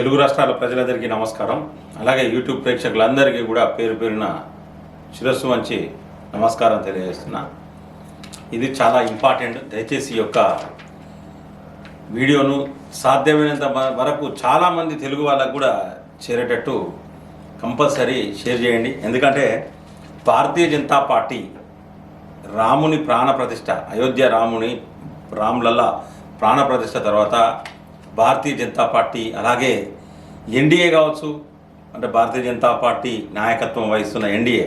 తెలుగు రాష్ట్రాల ప్రజలందరికీ నమస్కారం. అలాగే యూట్యూబ్ ప్రేక్షకులందరికీ కూడా పేరు పేరున శిరస్సు వంచి నమస్కారం తెలియజేస్తున్నా. ఇది చాలా ఇంపార్టెంట్. దయచేసి యొక్క వీడియోను సాధ్యమైనంత వరకు చాలామంది తెలుగు వాళ్ళకు కూడా చేరేటట్టు కంపల్సరీ షేర్ చేయండి. ఎందుకంటే భారతీయ జనతా పార్టీ రాముని ప్రాణప్రతిష్ఠ అయోధ్య రాముని రాములల్లా ప్రాణప్రతిష్ఠ తర్వాత భారతీయ జనతా పార్టీ అలాగే ఎన్డీఏ కావచ్చు అంటే భారతీయ జనతా పార్టీ నాయకత్వం వహిస్తున్న NDA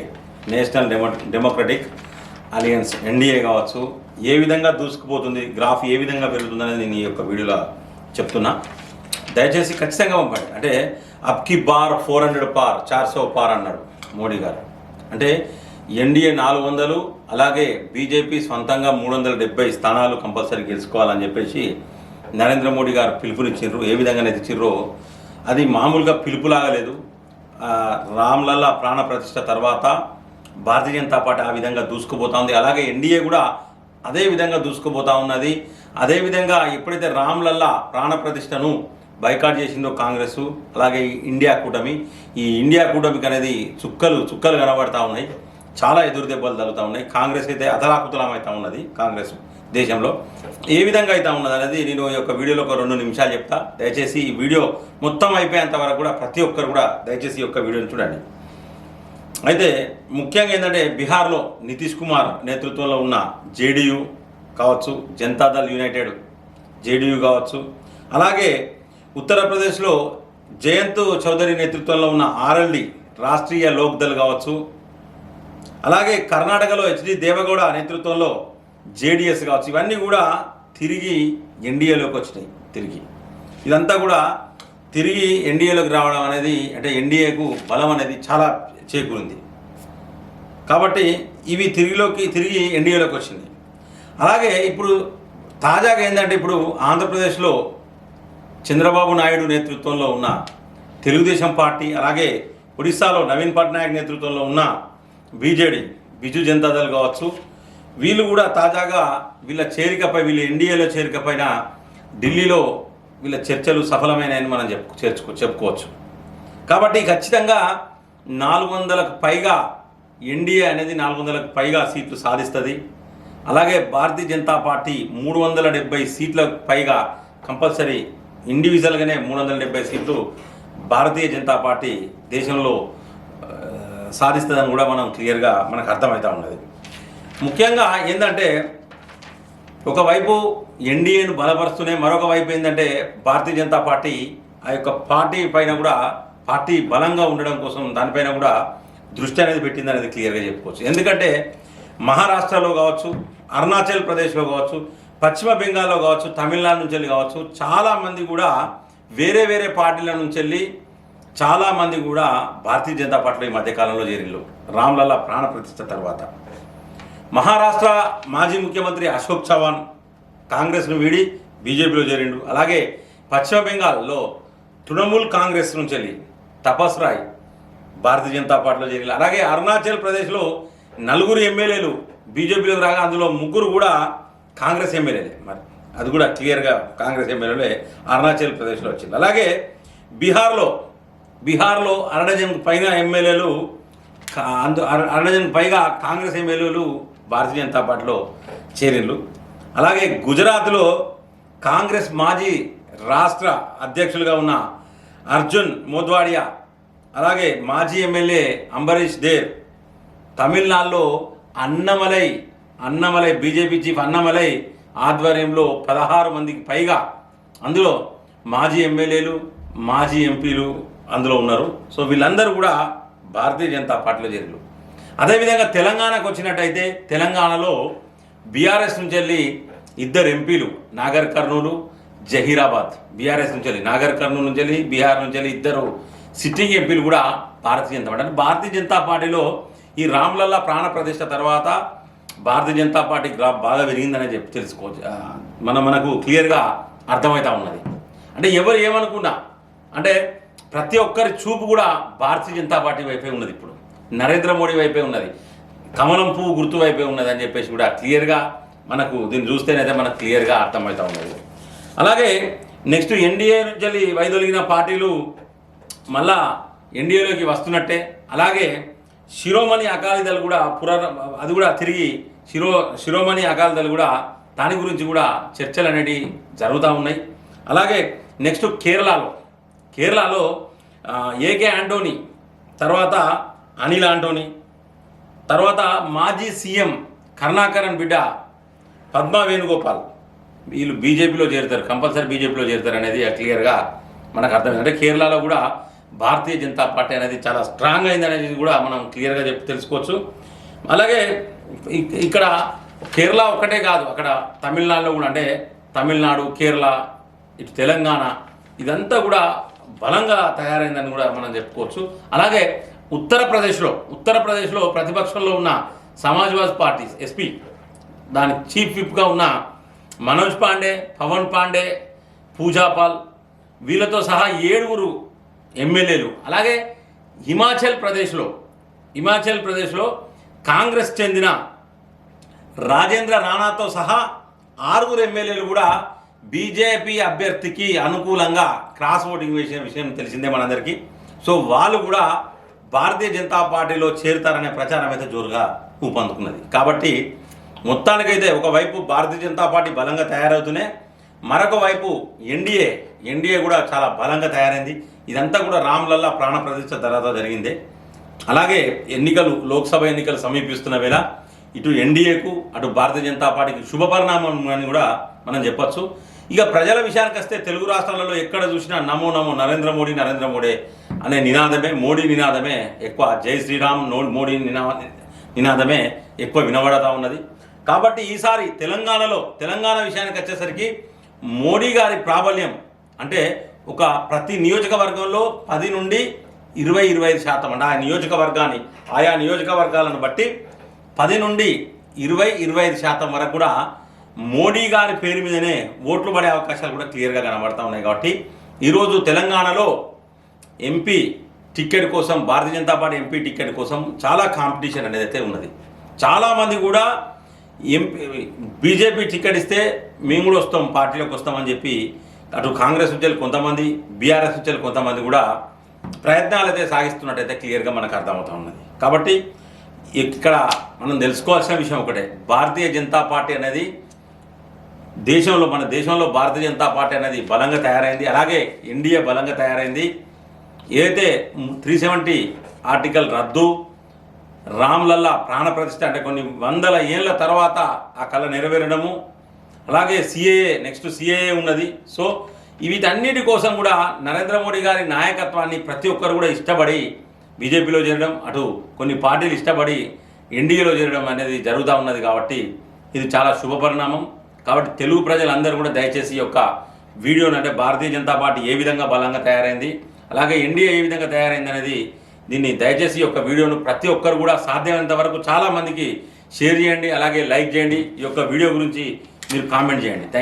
National Demo Democratic Alliance NDA కావచ్చు ఏ విధంగా దూసుకుపోతుంది గ్రాఫ్ ఏ విధంగా పెరుగుతుందనేది నేను ఈ యొక్క వీడియోలో చెప్తున్నా. దయచేసి ఖచ్చితంగా పంపండి. అంటే అప్కి బార్ ఫోర్ హండ్రెడ్ పార్ చార్సో పార్ అన్నాడు మోడీ గారు. అంటే ఎన్డీఏ నాలుగు వందలు అలాగే బీజేపీ సొంతంగా మూడు వందల డెబ్బై స్థానాలు కంపల్సరీ గెలుచుకోవాలని చెప్పేసి నరేంద్ర మోడీ గారు పిలుపునిచ్చిండ్రు ఏ విధంగా ఇచ్చిర్రో అది మామూలుగా పిలుపులాగలేదు రామ్లల్లా ప్రాణ ప్రతిష్ట తర్వాత భారతీయ జనతా పార్టీ ఆ విధంగా దూసుకుపోతా ఉంది. అలాగే ఎన్డీఏ కూడా అదే విధంగా దూసుకుపోతా ఉన్నది. అదే విధంగా ఎప్పుడైతే రామ్లల్లా ప్రాణ ప్రతిష్టను బైకాట్ చేసిందో కాంగ్రెస్ అలాగే ఇండియా కూటమి ఈ ఇండియా కూటమికి అనేది చుక్కలు చుక్కలు కనబడతా ఉన్నాయి. చాలా ఎదురు దెబ్బలు తగులుతూ ఉన్నాయి. కాంగ్రెస్ అయితే అతలాకుతలం అవుతా ఉన్నది కాంగ్రెస్. దేశంలో. ఏ విధంగా అయితే ఉన్నది అనేది నేను ఈ యొక్క వీడియోలో ఒక రెండు నిమిషాలు చెప్తా. దయచేసి ఈ వీడియో మొత్తం అయిపోయేంత వరకు కూడా ప్రతి ఒక్కరు కూడా దయచేసి ఈ యొక్క వీడియోని చూడండి. అయితే ముఖ్యంగా ఏంటంటే బీహార్లో నితీష్ కుమార్ నేతృత్వంలో ఉన్న జేడీయూ కావచ్చు జనతాదళ్ యునైటెడ్ జేడీయూ కావచ్చు అలాగే ఉత్తరప్రదేశ్లో జయంత్ చౌదరి నేతృత్వంలో ఉన్న ఆర్ఎల్డి రాష్ట్రీయ లోక్దల్ కావచ్చు అలాగే కర్ణాటకలో హెచ్డి దేవగౌడ నేతృత్వంలో జేడిఎస్ కావచ్చు ఇవన్నీ కూడా తిరిగి ఎన్డీఏలోకి వచ్చినాయి తిరిగి. ఇదంతా కూడా తిరిగి ఎన్డీఏలోకి రావడం అనేది అంటే ఎన్డీఏకు బలం అనేది చాలా చేకూరింది. కాబట్టి ఇవి తిరిగిలోకి తిరిగి ఎన్డీఏలోకి వచ్చింది. అలాగే ఇప్పుడు తాజాగా ఏంటంటే ఇప్పుడు ఆంధ్రప్రదేశ్లో చంద్రబాబు నాయుడు నేతృత్వంలో ఉన్న తెలుగుదేశం పార్టీ అలాగే ఒడిశాలో నవీన్ పట్నాయక్ నేతృత్వంలో ఉన్న బీజేడీ బిజు జనతాదళ్ కావచ్చు వీళ్ళు కూడా తాజాగా వీళ్ళ చేరికపై వీళ్ళ ఎన్డీఏలో చేరికపైన ఢిల్లీలో వీళ్ళ చర్చలు సఫలమైనాయని మనం చెప్పు చేర్చుకో చెప్పుకోవచ్చు. కాబట్టి ఖచ్చితంగా నాలుగు వందలకు పైగా ఎన్డీఏ అనేది నాలుగు వందలకు పైగా సీట్లు సాధిస్తుంది. అలాగే భారతీయ జనతా పార్టీ మూడు వందల డెబ్బై సీట్లకు పైగా కంపల్సరీ ఇండివిజువల్గానే మూడు వందల డెబ్బై సీట్లు భారతీయ జనతా పార్టీ దేశంలో సాధిస్తుందని కూడా మనం క్లియర్గా మనకు అర్థమవుతూ ఉన్నది. ముఖ్యంగా ఏంటంటే ఒకవైపు ఎన్డీఏను బలపరుస్తూనే మరొక వైపు ఏంటంటే భారతీయ జనతా పార్టీ ఆ యొక్క పార్టీ పైన కూడా పార్టీ బలంగా ఉండడం కోసం దానిపైన కూడా దృష్టి అనేది పెట్టింది అనేది క్లియర్గా చెప్పుకోవచ్చు. ఎందుకంటే మహారాష్ట్రలో కావచ్చు అరుణాచల్ ప్రదేశ్లో కావచ్చు పశ్చిమ బెంగాల్లో కావచ్చు తమిళనాడు నుంచి వెళ్ళి కావచ్చు చాలామంది కూడా వేరే వేరే పార్టీల నుంచి వెళ్ళి చాలామంది కూడా భారతీయ జనతా పార్టీలో ఈ మధ్యకాలంలో చేరిల్లు రామ్లల్లా ప్రాణ ప్రతిష్ట తర్వాత. మహారాష్ట్ర మాజీ ముఖ్యమంత్రి అశోక్ చవాన్ కాంగ్రెస్ను వీడి బీజేపీలో చేరిండు. అలాగే పశ్చిమ బెంగాల్లో తృణమూల్ కాంగ్రెస్ నుంచి వెళ్ళి తపస్ రాయ్ భారతీయ జనతా పార్టీలో చేరి అలాగే అరుణాచల్ ప్రదేశ్లో నలుగురు ఎమ్మెల్యేలు బీజేపీలోకి రాగా అందులో ముగ్గురు కూడా కాంగ్రెస్ ఎమ్మెల్యేలే. మరి అది కూడా క్లియర్గా కాంగ్రెస్ ఎమ్మెల్యేలే అరుణాచల్ ప్రదేశ్లో వచ్చింది అలాగే బీహార్లో బీహార్లో అరడజన్ పైన ఎమ్మెల్యేలు అందు అర- అరడజన్ పైగా కాంగ్రెస్ ఎమ్మెల్యేలు భారతీయ జనతా పార్టీలో చేరిళ్ళు అలాగే గుజరాత్లో కాంగ్రెస్ మాజీ రాష్ట్ర అధ్యక్షులుగా ఉన్న అర్జున్ మోద్వాడియా అలాగే మాజీ ఎమ్మెల్యే అంబరీష్ దేవ్ తమిళనాడులో అన్నమలై అన్నమలై బీజేపీ చీఫ్ అన్నమలై ఆధ్వర్యంలో పదహారు మందికి పైగా అందులో మాజీ ఎమ్మెల్యేలు మాజీ ఎంపీలు అందులో ఉన్నారు. సో వీళ్ళందరూ కూడా భారతీయ జనతా పార్టీలో చేరారు అదేవిధంగా తెలంగాణకు వచ్చినట్టయితే తెలంగాణలో బీఆర్ఎస్ నుంచి వెళ్ళి ఇద్దరు ఎంపీలు నాగర్ కర్నూలు జహీరాబాద్. బీఆర్ఎస్ నుంచి వెళ్ళి నాగర్ కర్నూలు నుంచి వెళ్ళి బీహార్ నుంచి వెళ్ళి ఇద్దరు సిట్టింగ్ ఎంపీలు కూడా భారతీయ జనతా పార్టీ. అంటే భారతీయ జనతా పార్టీలో ఈ రామ్లల్లా ప్రాణ ప్రతిష్ట తర్వాత భారతీయ జనతా పార్టీకి బాగా పెరిగిందనే చెప్పి తెలుసుకోవచ్చు మనం మన మనకు క్లియర్గా అర్థమవుతా ఉన్నది. అంటే ఎవరు ఏమనుకున్నా అంటే ప్రతి ఒక్కరి చూపు కూడా భారతీయ జనతా పార్టీ వైపే ఉన్నది ఇప్పుడు. నరేంద్ర మోడీ వైపే ఉన్నది. కమలం పువ్వు గుర్తు వైపే ఉన్నది అని చెప్పేసి కూడా క్లియర్గా మనకు దీన్ని చూస్తేనైతే మనకు క్లియర్గా అర్థమవుతా ఉన్నది. అలాగే నెక్స్ట్ ఎన్డీఏ నుంచి వైదొలిగిన పార్టీలు మళ్ళా ఎన్డీఏలోకి వస్తున్నట్టే. అలాగే శిరోమణి అకాలీదళ్ కూడా పురాణ అది కూడా తిరిగి శిరో శిరోమణి అకాలీదళ్ కూడా దాని గురించి కూడా చర్చలు అనేటివి జరుగుతూ ఉన్నాయి. అలాగే నెక్స్ట్ కేరళలో కేరళలో ఏకే ఆంటోనీ తర్వాత అనిల్ ఆంటోని తర్వాత మాజీ సీఎం కరుణాకరన్ బిడ్డ పద్మా వేణుగోపాల్. వీళ్ళు బీజేపీలో చేరుతారు కంపల్సరీ బీజేపీలో చేరుతారు అనేది క్లియర్గా మనకు అర్థమైంది అంటే కేరళలో కూడా భారతీయ జనతా పార్టీ అనేది చాలా స్ట్రాంగ్ అయింది అనేది కూడా మనం క్లియర్గా చెప్పి తెలుసుకోవచ్చు. అలాగే ఇక్కడ కేరళ ఒక్కటే కాదు అక్కడ తమిళనాడులో కూడా అంటే తమిళనాడు కేరళ ఇటు తెలంగాణ ఇదంతా కూడా బలంగా తయారైందని కూడా మనం చెప్పుకోవచ్చు. అలాగే ఉత్తరప్రదేశ్లో ఉత్తరప్రదేశ్లో ప్రతిపక్షంలో ఉన్న సమాజ్వాదీ పార్టీ ఎస్పీ దాని చీఫ్ విప్గా ఉన్న మనోజ్ పాండే పవన్ పాండే పూజాపాల్ వీళ్ళతో సహా ఏడుగురు ఎమ్మెల్యేలు. అలాగే హిమాచల్ ప్రదేశ్లో హిమాచల్ ప్రదేశ్లో కాంగ్రెస్ చెందిన రాజేంద్ర రాణాతో సహా ఆరుగురు ఎమ్మెల్యేలు కూడా బీజేపీ అభ్యర్థికి అనుకూలంగా క్రాస్ ఓటింగ్ వేసిన విషయం తెలిసిందే మనందరికీ. సో వాళ్ళు కూడా భారతీయ జనతా పార్టీలో చేరుతారనే ప్రచారం అయితే జోరుగా ఊపందుకున్నది. కాబట్టి మొత్తానికైతే ఒకవైపు భారతీయ జనతా పార్టీ బలంగా తయారవుతూనే మరొక వైపు ఎన్డీఏ ఎన్డీఏ కూడా చాలా బలంగా తయారైంది. ఇదంతా కూడా రామ్లల్లా ప్రాణ ప్రతిష్ట తర్వాత జరిగిందే. అలాగే ఎన్నికలు లోక్సభ ఎన్నికలు సమీపిస్తున్న వేళ ఇటు ఎన్డీఏకు అటు భారతీయ జనతా పార్టీకి శుభ పరిణామం అని కూడా మనం చెప్పచ్చు. ఇక ప్రజల విషయానికి వస్తే తెలుగు రాష్ట్రాలలో ఎక్కడ చూసినా నమో నమో నరేంద్ర మోడీ నరేంద్ర మోడీ అనే నినాదమే మోడీ నినాదమే ఎక్కువ జై శ్రీరామ్ నో మోడీ నినా నినాదమే ఎక్కువ వినబడతా ఉన్నది. కాబట్టి ఈసారి తెలంగాణలో తెలంగాణ విషయానికి వచ్చేసరికి మోడీ గారి ప్రాబల్యం అంటే ఒక ప్రతి నియోజకవర్గంలో పది నుండి ఇరవై ఇరవై ఐదు శాతం అంటే ఆ నియోజకవర్గాన్ని ఆయా నియోజకవర్గాలను బట్టి పది నుండి ఇరవై ఇరవై ఐదు శాతం వరకు కూడా మోడీ గారి పేరు మీదనే ఓట్లు పడే అవకాశాలు కూడా క్లియర్గా కనబడతా ఉన్నాయి కాబట్టి ఈరోజు తెలంగాణలో ఎంపీ టికెట్ కోసం Bharatiya Janata Party MP ticket కోసం చాలా కాంపిటీషన్ అనేది అయితే ఉన్నది. చాలామంది కూడా ఎంపీ బీజేపీ టికెట్ ఇస్తే మేము కూడా వస్తాం పార్టీలోకి వస్తామని చెప్పి అటు కాంగ్రెస్ ఉద్యోగులు కొంతమంది బీఆర్ఎస్ ఉద్యోగులు కొంతమంది కూడా ప్రయత్నాలు అయితే సాగిస్తున్నట్టయితే క్లియర్గా మనకు అర్థమవుతా ఉన్నది. కాబట్టి ఇక్కడ మనం తెలుసుకోవాల్సిన విషయం ఒకటే. భారతీయ జనతా పార్టీ అనేది దేశంలో మన దేశంలో భారతీయ జనతా పార్టీ అనేది బలంగా తయారైంది. అలాగే ఎన్డీఏ బలంగా తయారైంది. ఏదైతే త్రీ సెవెంటీ ఆర్టికల్ రద్దు రామ్లల్లా ప్రాణప్రతిష్ఠ అంటే కొన్ని వందల ఏళ్ళ తర్వాత ఆ కళ నెరవేరడము అలాగే సిఏఏ నెక్స్ట్ సిఏఏ ఉన్నది. సో వీటన్నిటి కోసం కూడా నరేంద్ర మోడీ గారి నాయకత్వాన్ని ప్రతి ఒక్కరు కూడా ఇష్టపడి బీజేపీలో చేరడం అటు కొన్ని పార్టీలు ఇష్టపడి ఎన్డీఏలో చేరడం అనేది జరుగుతూ ఉన్నది కాబట్టి ఇది చాలా శుభ పరిణామం కాబట్టి తెలుగు ప్రజలందరూ కూడా దయచేసి ఈ యొక్క వీడియోని అంటే భారతీయ జనతా పార్టీ ఏ విధంగా బలంగా తయారైంది అలాగే ఎన్డీఏ ఏ విధంగా తయారైంది అనేది దీన్ని దయచేసి ఈ యొక్క వీడియోను ప్రతి ఒక్కరు కూడా సాధ్యమైనంత వరకు చాలామందికి షేర్ చేయండి అలాగే లైక్ చేయండి. ఈ యొక్క వీడియో గురించి మీరు కామెంట్ చేయండి. థ్యాంక్